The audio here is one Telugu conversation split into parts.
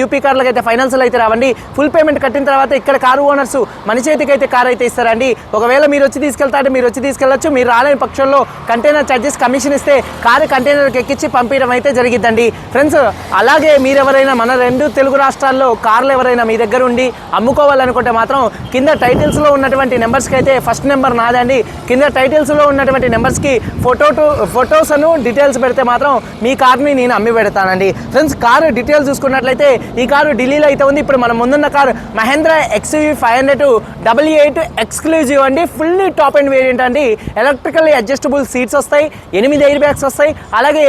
యూపీ కార్లకు అయితే ఫైనాన్షియల్ అయితే రావండి. ఫుల్ పేమెంట్ కట్టిన తర్వాత ఇక్కడ కారు ఓనర్స్ మన చేతికి అయితే కార్ అయితే ఇస్తారండి. ఒకవేళ మీరు వచ్చి తీసుకెళ్తారంటే మీరు వచ్చి తీసుకెళ్ళచ్చు. మీరు రాలేని పక్షంలో కంటైనర్ ఛార్జెస్ కమిషన్ ఇస్తే కారు కంటైనర్కి ఎక్కించి పంపించడం అయితే జరిగిద్దండి. ఫ్రెండ్స్ అలాగే మీరు ఎవరైనా మన రెండు తెలుగు రాష్ట్రాల్లో కార్లు ఎవరైనా మీ దగ్గర ఉండి అమ్ముకోవాలనుకుంటే మాత్రం కింద టైటిల్స్లో ఉన్నటువంటి నెంబర్స్కి అయితే ఫస్ట్ నెంబర్ నాదండి. కింద టైటిల్స్లో ఉన్నటువంటి నెంబర్స్కి ఫోటో టు ఫొటోస్ అను డీటెయిల్స్ పెడితే మాత్రం మీ కార్ని నేను అమ్మి పెడతానండి. ఫ్రెండ్స్ కారు డీటెయిల్స్ చూసుకున్నట్లయితే ఈ కారు ఢిల్లీలో అయితే ఉంది. ఇప్పుడు మనం ముందున్న car Mahindra XUV five hundred double eight exclusive అండి. ఫుల్లీ టాప్ అండ్ వేరియంట్ అండి. ఎలక్ట్రికల్ అడ్జస్టబుల్ సీట్స్ వస్తాయి. ఎనిమిది ఎయిర్ బ్యాగ్స్ వస్తాయి. అలాగే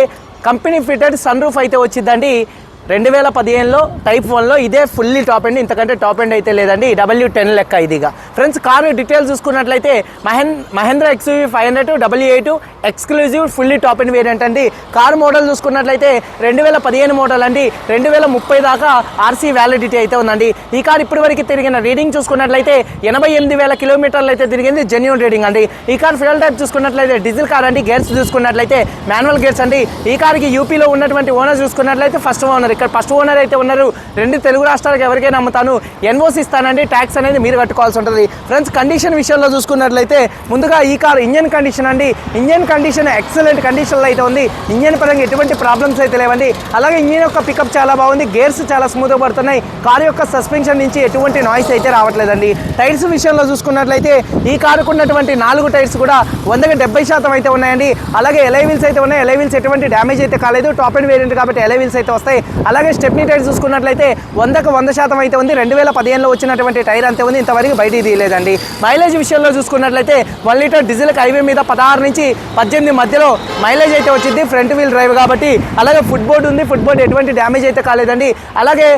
కంపెనీ ఫిటెడ్ సన్ రూఫ్ అయితే వచ్చిందండి. రెండు వేల పదిహేనులో టైప్ వన్లో ఇదే ఫుల్లీ టాప్ ఎండ్ ఇంతకంటే టాప్ ఎండ్ అయితే లేదండి. డబ్ల్యూ టెన్ లెక్క ఇదిగా ఫ్రెండ్స్ కారు డీటెయిల్స్ చూసుకున్నట్లయితే Mahen Mahindra XUV five hundred W eight exclusive fully top end variant అండి. కారు మోడల్ చూసుకున్నట్లయితే రెండు వేల పదిహేను మోడల్ అండి. రెండు వేల ముప్పై దాకా ఆర్సీ వ్యాలిడిటీ అయితే ఉందండి. ఈ కారు ఇప్పటి వరకు తిరిగిన రీడింగ్ చూసుకున్నట్లయితే ఎనభై ఎనిమిది వేల కిలోమీటర్లు అయితే తిరిగింది జెన్యున్ రీడింగ్ అండి. ఈ కార్ ఫ్యూల్ టైప్ చూసుకున్నట్లయితే డీజిల్ కార్ అండి. గేర్స్ చూసుకున్నట్లయితే మాన్యువల్ గేర్స్ అండి. ఈ కార్కి యూపీలో ఉన్నటువంటి ఓనర్ చూసుకున్నట్లయితే ఫస్ట్ ఓనర్ ఇక్కడ ఫస్ట్ ఓనర్ అయితే ఉన్నారు. రెండు తెలుగు రాష్ట్రాలకు ఎవరికైనా అమ్ముతాను ఎన్ఓసి ఇస్తానండి. ట్యాక్స్ అనేది మీరు కట్టుకోవాల్సి ఉంటుంది. ఫ్రెండ్స్ కండిషన్ విషయంలో చూసుకున్నట్లయితే ముందుగా ఈ కార్ ఇంజన్ కండిషన్ అండి. ఇంజన్ కండిషన్ ఎక్సలెంట్ కండిషన్లో అయితే ఉంది. ఇంజన్ పరంగా ఎటువంటి ప్రాబ్లమ్స్ అయితే లేవండి. అలాగే ఇంజన్ యొక్క పికప్ చాలా బాగుంది. గేర్స్ చాలా స్మూత్గా పడుతున్నాయి. కార్ యొక్క సస్పెన్షన్ నుంచి ఎటువంటి నాయిస్ అయితే రావట్లేదండి. టైర్స్ విషయంలో చూసుకున్నట్లయితే ఈ కారుకు ఉన్నటువంటి నాలుగు టైర్స్ కూడా వందకి డెబ్బై శాతం అయితే ఉన్నాయండి. అలాగే ఎలైవిల్స్ అయితే ఉన్నాయి. ఎలైవిల్స్ ఎటువంటి డ్యామేజ్ అయితే కాలేదు. టాప్ అండ్ వేరియంట్ కాబట్టి ఎలైవిల్స్ అయితే వస్తాయి. అలాగే స్టెప్నీ టైర్ చూసుకున్నట్లయితే వందకు వంద శాతం అయితే ఉంది. రెండు వేల పదిహేనులో వచ్చినటువంటి టైర్ అంతే ఉంది. ఇంతవరకు బయటికి తీయలేదండి. మైలేజ్ విషయంలో చూసుకున్నట్లయితే వన్ లీటర్ డీజిల్ హైవే మీద పదహారు నుంచి పద్దెనిమిది మధ్యలో మైలేజ్ అయితే వచ్చింది. ఫ్రంట్ వీల్ డ్రైవ్ కాబట్టి అలాగే ఫుట్ బోర్డ్ ఉంది. ఫుట్ బోర్డ్ ఎటువంటి డ్యామేజ్ అయితే కాలేదండి. అలాగే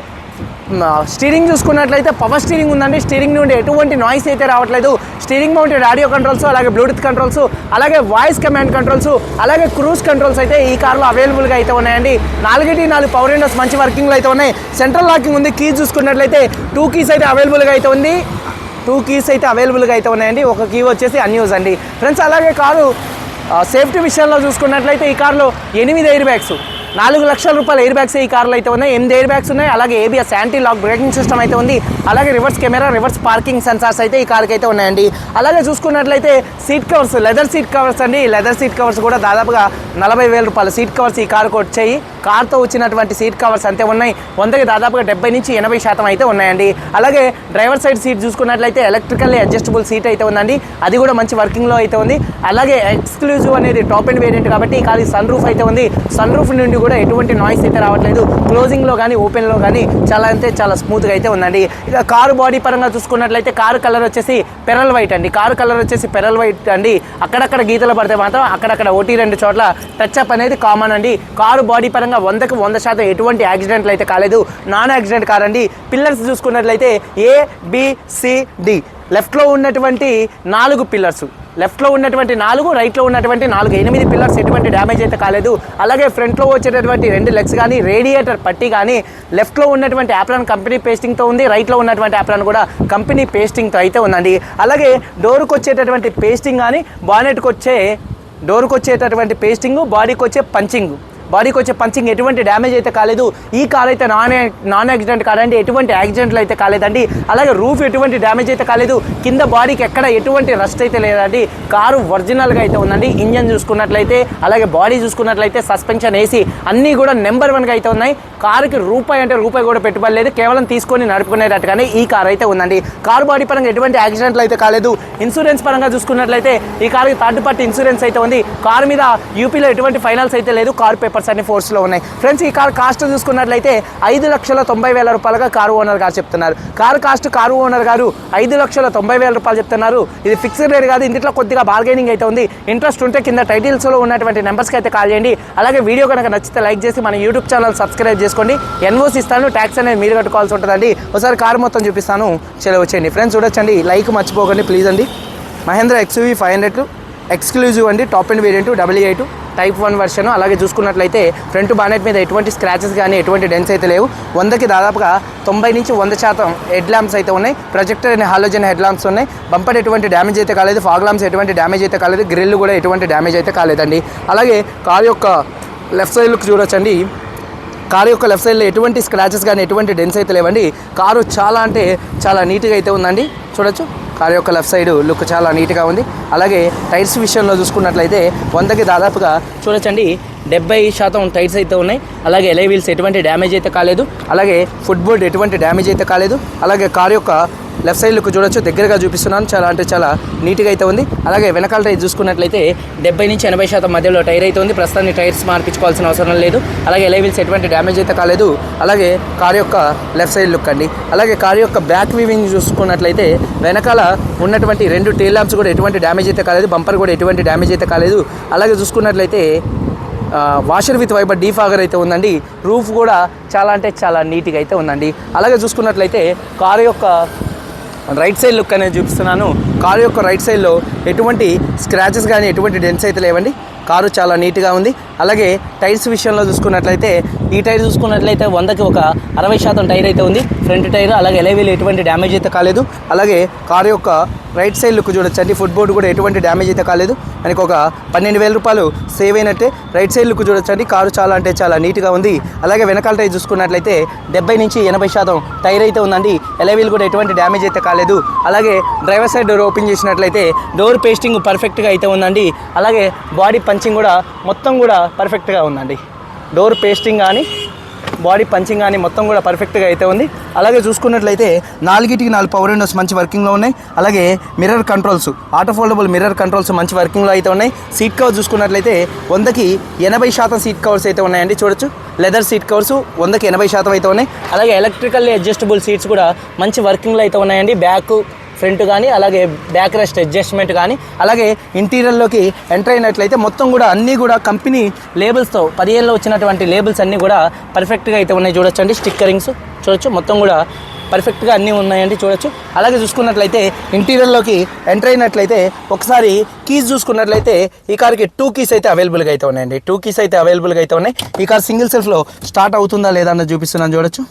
స్టీరింగ్ చూసుకున్నట్లయితే పవర్ స్టీరింగ్ ఉందండి. స్టీరింగ్ నుండి ఎటువంటి నాయిస్ అయితే రావట్లేదు. స్టీరింగ్ మౌంటెడ్ ఆడియో కంట్రోల్స్ అలాగే బ్లూటూత్ కంట్రోల్స్ అలాగే వాయిస్ కమాండ్ కంట్రోల్స్ అలాగే క్రూజ్ కంట్రోల్స్ అయితే ఈ కార్లో అవైలబుల్గా అయితే ఉన్నాయండి. నాలుగిటి నాలుగు పవర్ విండోస్ మంచి వర్కింగ్లో అయితే ఉన్నాయి. సెంట్రల్ లాకింగ్ ఉంది. కీస్ చూసుకున్నట్లయితే టూ కీస్ అయితే అవైలబుల్గా అయితే ఉంది. టూ కీస్ అయితే అవైలబుల్గా అయితే ఉన్నాయండి. ఒక కీ వచ్చేసి అన్యూజ్ అండి. ఫ్రెండ్స్ అలాగే కారు సేఫ్టీ విషయంలో చూసుకున్నట్లయితే ఈ కార్లో ఎనిమిది ఎయిర్ బ్యాగ్స్ నాలుగు లక్షల రూపాయల ఎయిర్ బ్యాగ్స్ ఈ కార్లో అయితే ఉన్నాయి. ఎనిమిది ఎయిర్ బ్యాగ్స్ ఉన్నాయి. అలాగే ABS anti lock braking system అయితే ఉంది. అలాగే reverse camera reverse parking sensors అయితే ఈ కార్కి అయితే ఉన్నాయండి. అలాగే చూసుకున్నట్లయితే seat covers leather seat covers అండి. లెదర్ సీట్ కవర్స్ కూడా దాదాపుగా నలభై వేల రూపాయల సీట్ కవర్స్ ఈ కార్కు వచ్చాయి. కార్తో వచ్చినటువంటి సీట్ కవర్స్ అంతే ఉన్నాయి. వందకి దాదాపుగా డెబ్బై నుంచి ఎనభై శాతం అయితే ఉన్నాయండి. అలాగే డ్రైవర్ సైడ్ సీట్ చూసుకున్నట్లయితే ఎలక్ట్రికల్లీ అడ్జస్టబుల్ సీట్ అయితే ఉందండి. అది కూడా మంచి వర్కింగ్లో అయితే ఉంది. అలాగే ఎక్స్క్లూజివ్ అనేది టాప్ అండ్ వేరియంట్ కాబట్టి ఖాళీ సన్ రూఫ్ అయితే ఉంది. సన్ రూఫ్ నుండి కూడా ఎటువంటి నాయిస్ అయితే రావట్లేదు. క్లోజింగ్లో కానీ ఓపెన్లో కానీ చాలా అంటే చాలా స్మూత్గా అయితే ఉందండి. ఇక కారు బాడీ పరంగా చూసుకున్నట్లయితే కారు కలర్ వచ్చేసి పెరల్ వైట్ అండి. కారు కలర్ వచ్చేసి పెరల్ వైట్ అండి. అక్కడక్కడ గీతలు పడితే మాత్రం అక్కడక్కడ ఒకటి రెండు చోట్ల టచ్ అప్ అనేది కామన్ అండి. కారు బాడీ పరంగా వందకు వంద శాతం ఎటువంటి యాక్సిడెంట్లు అయితే కాలేదు. నాన్ యాక్సిడెంట్ కాదండి. పిల్లర్స్ చూసుకున్నట్లయితే ఏ బిసిడి లెఫ్ట్లో ఉన్నటువంటి నాలుగు పిల్లర్స్. లెఫ్ట్లో ఉన్నటువంటి నాలుగు రైట్లో ఉన్నటువంటి నాలుగు ఎనిమిది పిల్లర్స్ ఎటువంటి డ్యామేజ్ అయితే కాలేదు. అలాగే ఫ్రంట్లో వచ్చేటటువంటి రెండు లెగ్స్ కానీ రేడియేటర్ పట్టి కానీ లెఫ్ట్లో ఉన్నటువంటి యాప్రాన్ కంపెనీ పేస్టింగ్తో ఉంది. రైట్లో ఉన్నటువంటి యాప్రాన్ కూడా కంపెనీ పేస్టింగ్తో అయితే ఉందండి. అలాగే డోర్కి వచ్చేటటువంటి పేస్టింగ్ కానీ బానెట్కి వచ్చే డోర్కి వచ్చేటటువంటి పేస్టింగ్ బాడీకి వచ్చే పంచింగ్ బాడీకి వచ్చే పంచింగ్ ఎటువంటి డ్యామేజ్ అయితే కాలేదు. ఈ కార్ అయితే నాన్ నాన్ యాక్సిడెంట్ కార్ ఎటువంటి యాక్సిడెంట్లు అయితే కాలేదండి. అలాగే రూఫ్ ఎటువంటి డ్యామేజ్ అయితే కాలేదు. కింద బాడీకి ఎక్కడ ఎటువంటి రస్ట్ అయితే లేదండి. కారు ఒరిజినల్గా అయితే ఉందండి. ఇంజన్ చూసుకున్నట్లయితే అలాగే బాడీ చూసుకున్నట్లయితే సస్పెన్షన్ ఏసీ అన్నీ కూడా నెంబర్ వన్గా అయితే ఉన్నాయి. కారుకి రూపాయి అంటే రూపాయి కూడా పెట్టుబడి లేదు. కేవలం తీసుకొని నడుపుకునేటట్టుగానే ఈ కార్ అయితే ఉందండి. కారు బాడీ పరంగా ఎటువంటి యాక్సిడెంట్లు అయితే కాలేదు. ఇన్సూరెన్స్ పరంగా చూసుకున్నట్లయితే ఈ కారుకి థర్డ్ పార్టీ ఇన్సూరెన్స్ అయితే ఉంది. కారు మీద యూపీలో ఎటువంటి ఫైనాన్స్ అయితే లేదు. కారు పేపర్ ఆఫర్స్ అన్ని ఫోర్స్లో ఉన్నాయి. ఫ్రెండ్స్ ఈ కార్ కాస్ట్ చూసుకున్నట్లయితే ఐదు లక్షల తొంభై వేల రూపాయలుగా కారు ఓనర్ గారు చెప్తున్నారు. కారు కాస్ట్ కారు ఓనర్ గారు ఐదు లక్షల తొంభై వేల రూపాయలు చెప్తున్నారు. ఇది ఫిక్స్డ్ రేట్ కాదు ఇంట్లో కొద్దిగా బార్గెనింగ్ అయితే ఉంది. ఇంట్రెస్ట్ ఉంటే కింద టైటిల్స్లో ఉన్నటువంటి నెంబర్స్కి అయితే కాల్ చేయండి. అలాగే వీడియో కనుక నచ్చితే లైక్ చేసి మన యూట్యూబ్ ఛానల్ సబ్స్క్రైబ్ చేసుకోండి. ఎన్ఓసి ఇస్తాను ట్యాక్స్ అనేది మీరు కట్టుకోవాల్సి ఉంటుందండి. ఒకసారి కారు మొత్తం చూపిస్తాను చలో వచ్చేయండి. ఫ్రెండ్స్ చూడొచ్చండి. లైక్ మర్చిపోకండి ప్లీజ్ అండి. Mahindra XUV five hundred exclusive అండి top end variant double eight type one version అలాగే చూసుకున్నట్లయితే ఫ్రంట్ బానెట్ మీద ఎటువంటి స్క్రాచెస్ కానీ ఎటువంటి డెన్స్ అయితే లేవు. వందకి దాదాపుగా తొంభై నుంచి వంద శాతం హెడ్ ల్యాంప్స్ అయితే ఉన్నాయి. ప్రొజెక్టర్ అనే హాలోజన్ హెడ్ ల్యాంప్స్ ఉన్నాయి. బంపర్ ఎటువంటి డ్యామేజ్ అయితే కాలేదు. ఫాగ్ ల్యాంప్స్ ఎటువంటి డ్యామేజ్ అయితే కాలేదు. గ్రిల్ కూడా ఎటువంటి డ్యామేజ్ అయితే కాలేదండి. అలాగే కార్ యొక్క లెఫ్ట్ సైడ్ లుక్ చూడొచ్చండి. కారు యొక్క లెఫ్ట్ సైడ్లో ఎటువంటి స్క్రాచెస్ కానీ ఎటువంటి డెన్స్ అయితే లేవండి. కారు చాలా అంటే చాలా నీట్గా అయితే ఉందండి. చూడొచ్చు. కారు యొక్క లెఫ్ట్ సైడ్ లుక్ చాలా నీట్గా ఉంది. అలాగే టైర్స్ విషయంలో చూసుకున్నట్లయితే వందకి దాదాపుగా చూడొచ్చండి. డెబ్బై శాతం టైర్స్ అయితే ఉన్నాయి. అలాగే ఎలై వీల్స్ ఎటువంటి డ్యామేజ్ అయితే కాలేదు. అలాగే ఫుట్బోర్డ్ ఎటువంటి డ్యామేజ్ అయితే కాలేదు. అలాగే కార్ యొక్క లెఫ్ట్ సైడ్ లుక్ చూడొచ్చు. దగ్గరగా చూపిస్తున్నాను. చాలా అంటే చాలా నీట్గా అయితే ఉంది. అలాగే వెనకాల టైర్ చూసుకున్నట్లయితే డెబ్బై నుంచి ఎనభై శాతం మధ్యలో టైర్ అయితే ఉంది. ప్రస్తుతానికి టైర్స్ మార్పించుకోవాల్సిన అవసరం లేదు. అలాగే ఎలైవిల్స్ ఎటువంటి డ్యామేజ్ అయితే కాలేదు. అలాగే కార్ యొక్క లెఫ్ట్ సైడ్ లుక్ అండి. అలాగే కార్ యొక్క బ్యాక్ వీవింగ్ చూసుకున్నట్లయితే వెనకాల ఉన్నటువంటి రెండు టేల్ ల్యాంప్స్ కూడా ఎటువంటి డ్యామేజ్ అయితే కాలేదు. బంపర్ కూడా ఎటువంటి డ్యామేజ్ అయితే కాలేదు. అలాగే చూసుకున్నట్లయితే వాషర్ విత్ వైబర్ డీఫాగర్ అయితే ఉందండి. రూఫ్ కూడా చాలా అంటే చాలా నీట్గా అయితే ఉందండి. అలాగే చూసుకున్నట్లయితే కారు యొక్క రైట్ సైడ్ లుక్ అనేది చూపిస్తున్నాను. కారు యొక్క రైట్ సైడ్లో ఎటువంటి స్క్రాచెస్ కానీ ఎటువంటి డెన్స్ అయితే లేవండి. కారు చాలా నీట్గా ఉంది. అలాగే టైర్స్ విషయంలో చూసుకున్నట్లయితే ఈ టైర్ చూసుకున్నట్లయితే వందకి ఒక అరవై శాతం టైర్ అయితే ఉంది. ఫ్రంట్ టైర్ అలాగే ఎలైవీలు ఎటువంటి డ్యామేజ్ అయితే కాలేదు. అలాగే కారు యొక్క రైట్ సైడ్ లుక్ చూడొచ్చండి ఫుట్ బోర్డు కూడా ఎటువంటి డ్యామేజ్ అయితే కాలేదు. మనకి ఒక పన్నెండు వేల రూపాయలు సేవ్ అయినట్టే రైట్ సైడ్ లుక్ చూడొచ్చండి కారు చాలా అంటే చాలా నీట్గా ఉంది. అలాగే వెనకాల టైర్ చూసుకున్నట్లయితే డెబ్బై నుంచి ఎనభై శాతం టైర్ అయితే ఉందండి. ఎలవీల్ కూడా ఎటువంటి డ్యామేజ్ అయితే కాలేదు. అలాగే డ్రైవర్ సైడ్ డోర్ ఓపెన్ చేసినట్లయితే డోర్ పేస్టింగ్ పర్ఫెక్ట్గా అయితే ఉందండి. అలాగే బాడీ పంచింగ్ కూడా మొత్తం కూడా పర్ఫెక్ట్గా ఉందండి. డోర్ పేస్టింగ్ కానీ బాడీ పంచింగ్ కానీ మొత్తం కూడా పర్ఫెక్ట్గా అయితే ఉంది. అలాగే చూసుకున్నట్లయితే నాలుగిటికి నాలుగు పవర్ విండోస్ మంచి వర్కింగ్లో ఉన్నాయి. అలాగే mirror controls auto foldable mirror controls మంచి వర్కింగ్లో అయితే ఉన్నాయి. సీట్ కవర్ చూసుకున్నట్లయితే వందకి ఎనభై శాతం సీట్ కవర్స్ అయితే ఉన్నాయండి చూడొచ్చు. లెదర్ సీట్ కవర్స్ వందకి ఎనభై శాతం అయితే ఉన్నాయి. అలాగే ఎలక్ట్రికల్లీ అడ్జస్టబుల్ సీట్స్ కూడా మంచి వర్కింగ్లో అయితే ఉన్నాయండి. బ్యాక్ ఫ్రంట్ కానీ అలాగే బ్యాక్ రెస్ట్ అడ్జస్ట్మెంట్ కానీ అలాగే ఇంటీరియర్లోకి ఎంటర్ అయినట్లయితే మొత్తం కూడా అన్నీ కూడా కంపెనీ లేబుల్స్తో పదిహేనులో వచ్చినటువంటి లేబుల్స్ అన్నీ కూడా పర్ఫెక్ట్గా అయితే ఉన్నాయి చూడొచ్చండి. స్టిక్కరింగ్స్ చూడొచ్చు. మొత్తం కూడా పర్ఫెక్ట్గా అన్నీ ఉన్నాయండి చూడొచ్చు. అలాగే చూసుకున్నట్లయితే ఇంటీరియర్లోకి ఎంటర్ అయినట్లయితే ఒకసారి కీస్ చూసుకున్నట్లయితే ఈ కార్కి టూ కీస్ అయితే అవైలబుల్గా అయితే ఉన్నాయండి. టూ కీస్ అయితే అవైలబుల్గా అయితే ఉన్నాయి. ఈ కార్ సింగిల్ సెల్ఫ్లో స్టార్ట్ అవుతుందా లేదా అన్నది చూపిస్తున్నాను చూడొచ్చు.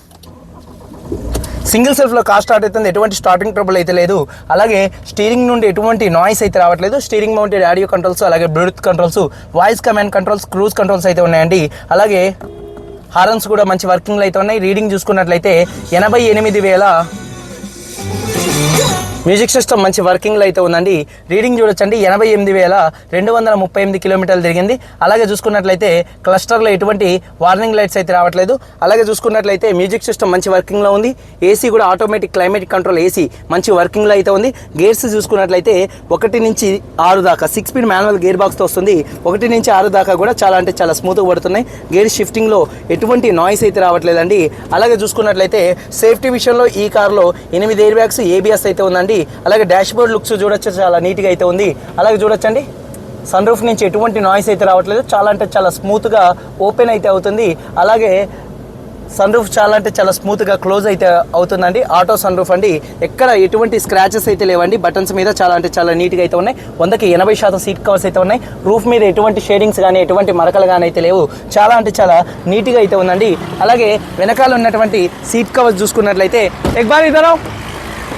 సింగిల్ సెల్ఫ్లో కార్ స్టార్ట్ అవుతుంది ఎటువంటి స్టార్టింగ్ ట్రబుల్ అయితే లేదు. అలాగే స్టీరింగ్ నుండి ఎటువంటి నాయిస్ అయితే రావట్లేదు. స్టీరింగ్ మౌంటెడ్ ఆడియో కంట్రోల్స్ అలాగే Bluetooth controls voice command controls cruise controls అయితే ఉన్నాయండి. అలాగే హారన్స్ కూడా మంచి వర్కింగ్లో అయితే ఉన్నాయి. రీడింగ్ చూసుకున్నట్లయితే ఎనభై ఎనిమిది వేల మ్యూజిక్ సిస్టమ్ మంచి వర్కింగ్లో అయితే ఉందండి. రీడింగ్ చూడొచ్చండి. ఎనభై ఎనిమిది వేల రెండు వందల ముప్పై ఎనిమిది కిలోమీటర్లు తిరిగింది. అలాగే చూసుకున్నట్లయితే క్లస్టర్లో ఎటువంటి వార్నింగ్ లైట్స్ అయితే రావట్లేదు. అలాగే చూసుకున్నట్లయితే మ్యూజిక్ సిస్టమ్ మంచి వర్కింగ్లో ఉంది. ఏసీ కూడా ఆటోమేటిక్ క్లైమేట్ కంట్రోల్ ఏసీ మంచి వర్కింగ్లో అయితే ఉంది. గేర్స్ చూసుకున్నట్లయితే ఒకటి నుంచి ఆరు దాకా సిక్స్ స్పీడ్ మాన్యువల్ గేర్ బాక్స్తో వస్తుంది. ఒకటి నుంచి ఆరు దాకా కూడా చాలా అంటే చాలా స్మూత్గా పడుతున్నాయి. గేర్ షిఫ్టింగ్లో ఎటువంటి నాయిస్ అయితే రావట్లేదండి. అలాగే చూసుకున్నట్లయితే సేఫ్టీ విషయంలో ఈ కార్లో ఎనిమిది ఎయిర్ బ్యాగ్స్ ఏబిఎస్ అయితే ఉందండి. అలాగే డాష్ బోర్డ్ లుక్స్ చూడొచ్చు చాలా నీట్గా అయితే ఉంది. అలాగే చూడొచ్చండి. సన్ రూఫ్ నుంచి ఎటువంటి నాయిస్ అయితే రావట్లేదు. చాలా అంటే చాలా స్మూత్గా ఓపెన్ అయితే అవుతుంది. అలాగే సన్ రూఫ్ చాలా అంటే చాలా స్మూత్గా క్లోజ్ అయితే అవుతుందండి. ఆటో సన్ రూఫ్ అండి. ఎక్కడ ఎటువంటి స్క్రాచెస్ అయితే లేవండి. బటన్స్ మీద చాలా అంటే చాలా నీట్గా అయితే ఉన్నాయి. వందకి ఎనభై శాతం సీట్ కవర్స్ అయితే ఉన్నాయి. రూఫ్ మీద ఎటువంటి షేడింగ్స్ కానీ ఎటువంటి మరకలు కానీ అయితే లేవు. చాలా అంటే చాలా నీట్గా అయితే ఉందండి. అలాగే వెనకాల ఉన్నటువంటి సీట్ కవర్స్ చూసుకున్నట్లయితే ఎగ్బార్ ఇద్దరం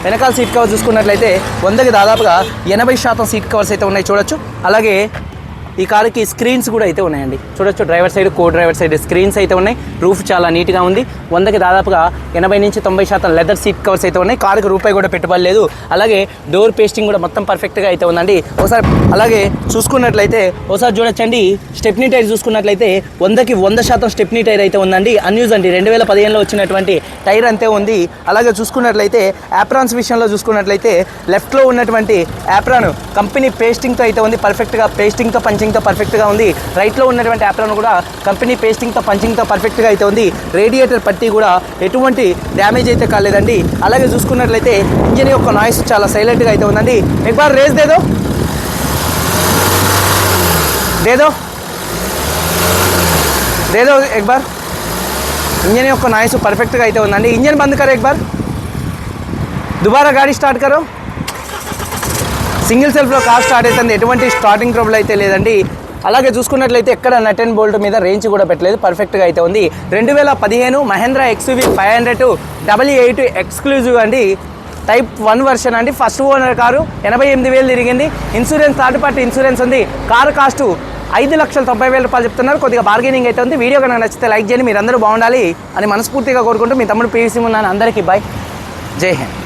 వెనకాల సీట్ కవర్ చూసుకున్నట్లయితే వందకి దాదాపుగా ఎనభై శాతం సీట్ కవర్స్ అయితే ఉన్నాయి చూడొచ్చు. అలాగే ఈ కారుకి స్క్రీన్స్ కూడా అయితే ఉన్నాయండి. చూడొచ్చు driver side co driver side screens అయితే ఉన్నాయి. రూఫ్ చాలా నీట్గా ఉంది. వందకి దాదాపుగా ఎనభై నుంచి తొంభై శాతం లెదర్ సీట్ కవర్స్ అయితే ఉన్నాయి. కారుకి రూపాయి కూడా పెట్టుబడి లేదు. అలాగే డోర్ పేస్టింగ్ కూడా మొత్తం పర్ఫెక్ట్గా అయితే ఉందండి. ఒకసారి అలాగే చూసుకున్నట్లయితే ఒకసారి చూడొచ్చండి. స్టెప్నీ టైర్ చూసుకున్నట్లయితే వందకి వంద శాతం స్టెప్నీ టైర్ అయితే ఉందండి. అన్యూజ్ అండి. రెండు వేల పదిహేనులో వచ్చినటువంటి టైర్ అంతే ఉంది. అలాగే చూసుకున్నట్లయితే యాప్రాన్స్ విషయంలో చూసుకున్నట్లయితే లెఫ్ట్లో ఉన్నటువంటి యాప్రాన్ కంపెనీ పేస్టింగ్తో అయితే ఉంది. పర్ఫెక్ట్గా పేస్టింగ్తో పని పంచింగ్తో పర్ఫెక్ట్గా ఉంది. రైట్లో ఉన్నటువంటి యాప్లను కూడా కంపెనీ పేస్టింగ్తో పంచింగ్తో పర్ఫెక్ట్గా అయితే ఉంది. రేడియేటర్ పట్టి కూడా ఎటువంటి డ్యామేజ్ అయితే కాలేదండి. అలాగే చూసుకున్నట్లయితే ఇంజిన్ యొక్క నాయిస్ చాలా సైలెంట్గా అయితే ఉందండి. ఎక్బార్ రేస్ దేదో. దేదో. లేదో ఎక్బార్ ఇంజన్ యొక్క నాయిస్ పర్ఫెక్ట్గా అయితే ఉందండి. ఇంజన్ బంద్ కరో ఎక్బార్ దుబారా గాడి స్టార్ట్ కరో సింగిల్ సెల్ఫ్లో కార్ స్టార్ట్ అవుతుంది. ఎటువంటి స్టార్టింగ్ ట్రబుల్ అయితే లేదండి. అలాగే చూసుకున్నట్లయితే ఎక్కడ నట్ అండ్ బోల్ట్ మీద రేంజ్ కూడా పెట్టలేదు. పర్ఫెక్ట్గా అయితే ఉంది. రెండు వేల పదిహేను Mahindra XUV five hundred double eight exclusive అండి. టైప్ వన్ వర్షన్ అండి. First owner car. ఎనభై ఎనిమిది వేలు తిరిగింది. ఇన్సూరెన్స్ థర్డ్ పార్టీ ఇన్సూరెన్స్ ఉంది. కారు కాస్టు ఐదు లక్షల తొంభై వేల రూపాయలు చెప్తున్నారు. కొద్దిగా బార్గెనింగ్ అయితే ఉంది. వీడియో కనుక నచ్చితే లైక్ చేయండి. మీరు బాగుండాలి అని మనస్ఫూర్తిగా కోరుకుంటూ మీ తమ్ముడు పీవీసీ ఉన్నాను అందరికీ బాయ్ జై హింద్.